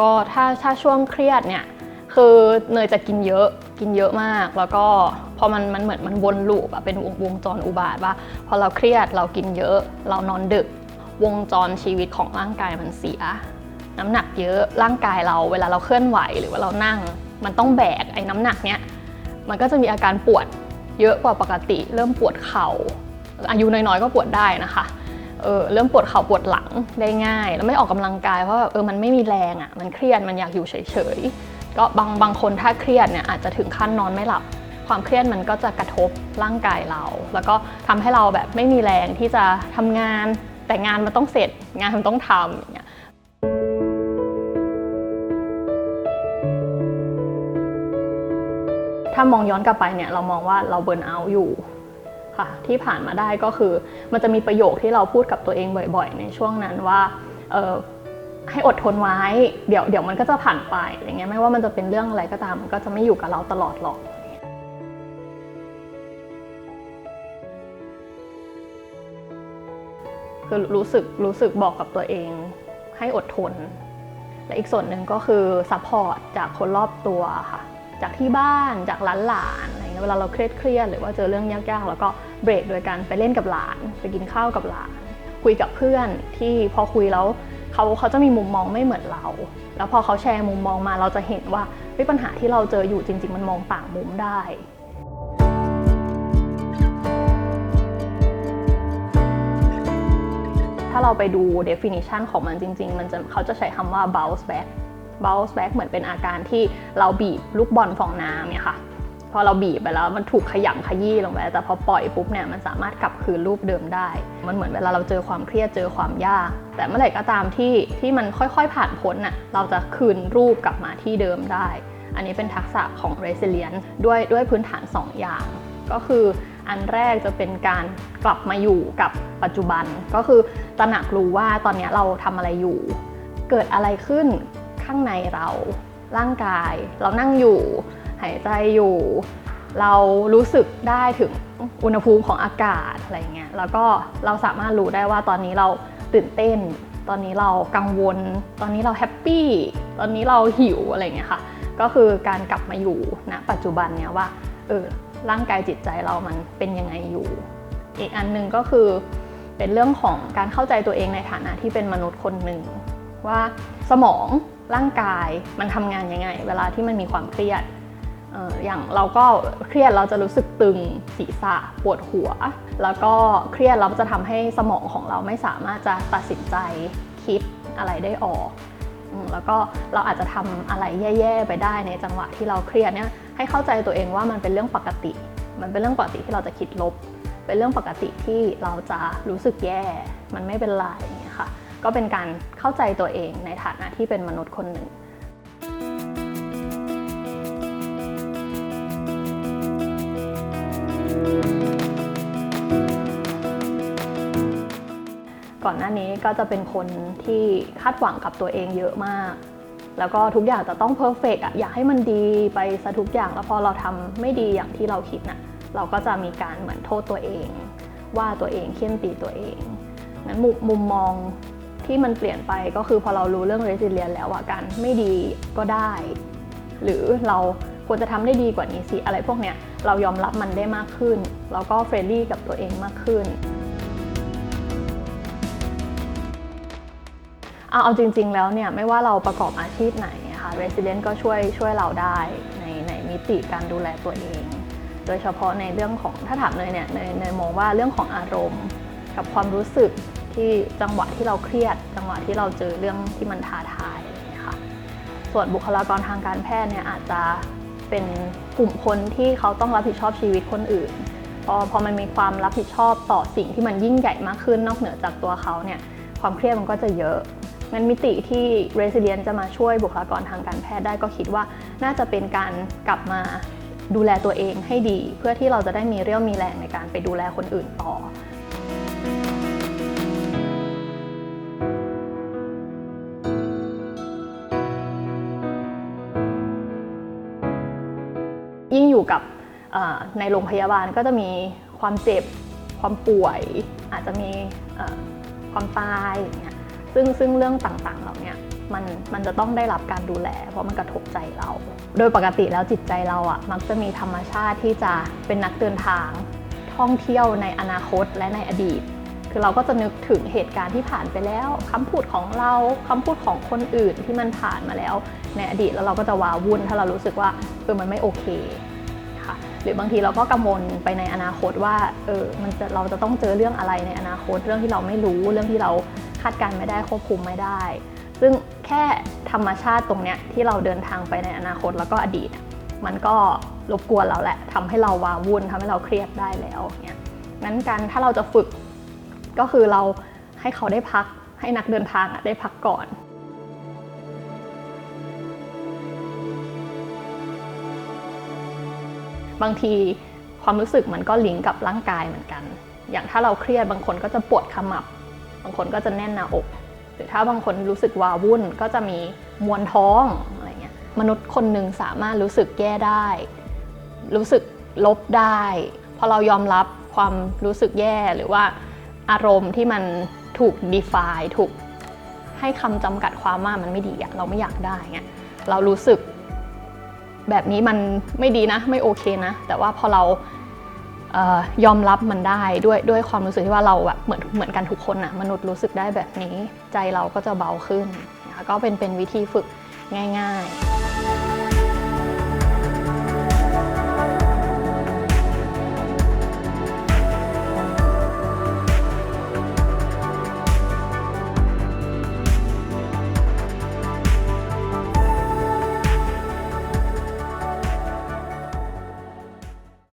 ก็ถ้าถ้าช่วงเครียดเนี่ยคือเนยจะกินเยอะกินเยอะมาก แล้วก็พอมันมันเหมือนมันวนลูปอะเป็นวงวงจรอุบาทว่าพอเราเครียดเรากินเยอะ เรานอนดึก วงจรชีวิตของร่างกายมันเสีย น้ำหนักเยอะร่างกายเราเวลาเราเคลื่อนไหวหรือว่าเรานั่ง มันต้องแบกไอ้น้ำหนักเนี้ยมันก็จะมีอาการปวดเยอะกว่าปกติ เริ่มปวดเข่าอายุน้อยๆก็ปวดได้นะคะ เออเริ่มปวดเข่าปวดหลังได้ง่าย แล้วไม่ออกกำลังกายเพราะแบบเออมันไม่มีแรงอะ่ะมันเครียดมันอยากอยู่เฉยๆก็บางบางคนถ้าเครียดเนี่ยอาจจะถึงขั้นนอนไม่หลับ ความเครียดมันก็จะกระทบร่างกายเรา แล้วก็ทำให้เราแบบไม่มีแรงที่จะทำงาน แต่งานมันต้องเสร็จงานมันต้องทำอย่างเงี้ยถ้ามองย้อนกลับไปเนี่ยเรามองว่าเราเบิร์นเอาท์อยู่ ค่ะ ที่ผ่านมาได้ก็คือ มันจะมีประโยคที่เราพูดกับตัวเองบ่อย ๆ ในช่วงนั้นว่าให้อดทนไว้เดี๋ยวเดี๋ยวมันก็จะผ่านไปอะไรเงี้ยไม่ว่ามันจะเป็นเรื่องอะไรก็ตามมันก็จะไม่อยู่กับเราตลอดหรอกคือรู้สึกรู้สึกบอกกับตัวเองให้อดทน และอีกส่วนหนึ่งก็คือซัพพอร์ตจากคนรอบตัวค่ะ จากที่บ้านจากหลาน เวลาเราเครียดเครียดหรือว่าเจอเรื่องยากๆแล้วก็เบรกโดยการไปเล่นกับหลาน ไปกินข้าวกับหลาน คุยกับเพื่อนที่พอคุยแล้วเขาเขาจะมีมุมมองไม่เหมือนเรา แล้วพอเขาแชร์มุมมองมาเราจะเห็นว่าปัญหาที่เราเจออยู่จริง ๆ มันมองต่างมุมได้ถ้าเราไปดู definition ของมันจริง ๆ มันจะเขาจะใช้คำว่า bounce back bounce back เหมือนเป็นอาการที่เราบีบลูกบอลฟองน้ำเนี่ยค่ะ พอเราบีบไปแล้วมันถูกขยำขยี้ลงไปแต่พอปล่อยปุ๊บเนี่ยมันสามารถกลับคืนรูปเดิมได้ มันเหมือนเวลาเราเจอความเครียดเจอความยาก แต่เมื่อไหร่ก็ตามที่ที่มันค่อยๆผ่านพ้นน่ะเราจะคืนรูปกลับมาที่เดิมได้ อันนี้เป็นทักษะของ resilience ด้วยด้วยพื้นฐาน 2 อย่าง ก็คืออันแรกจะเป็นการกลับมาอยู่กับปัจจุบัน ก็คือตระหนักรู้ว่าตอนนี้เราทำอะไรอยู่ เกิดอะไรขึ้นข้างในเราร่างกาย เรานั่งอยู่ หายใจอยู่ เรารู้สึกได้ถึงอุณหภูมิของอากาศอะไรเงี้ยแล้วก็เราสามารถรู้ได้ว่าตอนนี้เราตื่นเต้น ตอนนี้เรากังวล ตอนนี้เราแฮปปี้ตอนนี้เราหิวอะไรเงี้ยค่ะก็คือการกลับมาอยู่ณปัจจุบันเนี่ยว่าเออร่างกายจิตใจเรามันเป็นยังไงอยู่ อีกอันหนึ่งก็คือเป็นเรื่องของการเข้าใจตัวเองในฐานะที่เป็นมนุษย์คนหนึ่งว่าสมองร่างกายมันทำงานยังไง เวลาที่มันมีความเครียด อย่างเราก็เครียดเราจะรู้สึกตึงศีรษะปวดหัว แล้วก็เครียดเราจะทำให้สมองของเราไม่สามารถจะตัดสินใจคิดอะไรได้ออก แล้วก็เราอาจจะทำอะไรแย่ๆไปได้ในจังหวะที่เราเครียดเนี่ยให้เข้าใจตัวเองว่ามันเป็นเรื่องปกติ มันเป็นเรื่องปกติที่เราจะคิดลบ เป็นเรื่องปกติที่เราจะรู้สึกแย่ มันไม่เป็นไรอย่างเงี้ยค่ะ ก็เป็นการเข้าใจตัวเองในฐานะที่เป็นมนุษย์คนหนึ่ง ก่อนหน้านี้ก็จะเป็นคนที่คาดหวังกับตัวเองเยอะมาก แล้วก็ทุกอย่างจะต้องเพอร์เฟกอะอยากให้มันดีไปซะทุกอย่างแล้วพอเราทำไม่ดีอย่างที่เราคิดน่ะเราก็จะมีการเหมือนโทษตัวเอง ว่าตัวเองเคี่ยนตีตัวเองนั้นมุมมุมมองที่มันเปลี่ยนไปก็คือพอเรารู้เรื่อง resilience แล้วอะการไม่ดีก็ได้ หรือเราควรจะทำได้ดีกว่านี้สิอะไรพวกเนี้ยเรายอมรับมันได้มากขึ้น แล้วก็เฟรนลี่กับตัวเองมากขึ้น เอาเอาจริง ๆ แล้วเนี่ยไม่ว่าเราประกอบอาชีพไหนอะค่ะ Resilient ก็ช่วยช่วยเราได้ในในมิติการดูแลตัวเอง โดยเฉพาะในเรื่องของถ้าถามเนยเนี่ยเนยเนยมองว่าเรื่องของอารมณ์ กับความรู้สึกที่จังหวะที่เราเครียด จังหวะที่เราเจอเรื่องที่มันท้าทายอะไรอย่างเงี้ยค่ะส่วนบุคลากรทางการแพทย์เนี่ยอาจจะเป็นกลุ่มคนที่เขาต้องรับผิดชอบชีวิตคนอื่นพอพอมันมีความรับผิดชอบต่อสิ่งที่มันยิ่งใหญ่มากขึ้นนอกเหนือจากตัวเขาเนี่ยความเครียดมันก็จะเยอะ งั้นมิติที่ Resilient จะมาช่วยบุคลากรทางการแพทย์ได้ก็คิดว่า น่าจะเป็นการกลับมาดูแลตัวเองให้ดี เพื่อที่เราจะได้มีเรี่ยวมีแรงในการไปดูแลคนอื่นต่อยิ่งอยู่กับในโรงพยาบาลก็จะมีความเจ็บ ความป่วย อาจจะมีความตายอย่างเงี้ย ซึ่งซึ่งเรื่องต่างๆเหล่าเนี้ยมันมันจะต้องได้รับการดูแล เพราะมันกระทบใจเรา โดยปกติแล้วจิตใจเราอะมักจะมีธรรมชาติที่จะเป็นนักเดินทาง ท่องเที่ยวในอนาคตและในอดีต คือเราก็จะนึกถึงเหตุการณ์ที่ผ่านไปแล้วคำพูดของเราคำพูดของคนอื่นที่มันผ่านมาแล้ว ในอดีตแล้วเราก็จะวาวุ่น ถ้าเรารู้สึกว่าเออมันไม่โอเคค่ะหรือบางทีเราก็กังวลไปในอนาคตว่าเออมันจะเราจะต้องเจอเรื่องอะไรในอนาคต เรื่องที่เราไม่รู้เรื่องที่เรา คาดการณ์ไม่ได้ควบคุมไม่ได้ ซึ่งแค่ธรรมชาติตรงเนี้ยที่เราเดินทางไปในอนาคตแล้วก็อดีต มันก็รบกวนเราแหละทำให้เราว้าวุ่นทำให้เราเครียดได้แล้วเนี่ยงั้นการถ้าเราจะฝึกก็คือเราให้เขาได้พักให้นักเดินทางได้พักก่อนบางทีความรู้สึกมันก็ลิงก์กับร่างกายเหมือนกัน อย่างถ้าเราเครียดบางคนก็จะปวดขมับ บางคนก็จะแน่นหน้าอก หรือถ้าบางคนรู้สึกวาวุ่นก็จะมีมวนท้องอะไรเงี้ยมนุษย์คนหนึ่งสามารถรู้สึกแย่ได้ รู้สึกลบได้พอเรายอมรับความรู้สึกแย่หรือว่าอารมณ์ที่มันถูก define ถูกให้คำจำกัดความว่ามันไม่ดีอะเราไม่อยากได้เงี้ยเรารู้สึกแบบนี้มันไม่ดีนะ ไม่โอเคนะ แต่ว่าพอเรา ยอมรับมันได้ด้วยด้วยความรู้สึกที่ว่าเราแบบเหมือนเหมือนกันทุกคนนะมนุษย์รู้สึกได้แบบนี้ ใจเราก็จะเบาขึ้นนะคะก็เป็นเป็นวิธีฝึกง่าย ๆ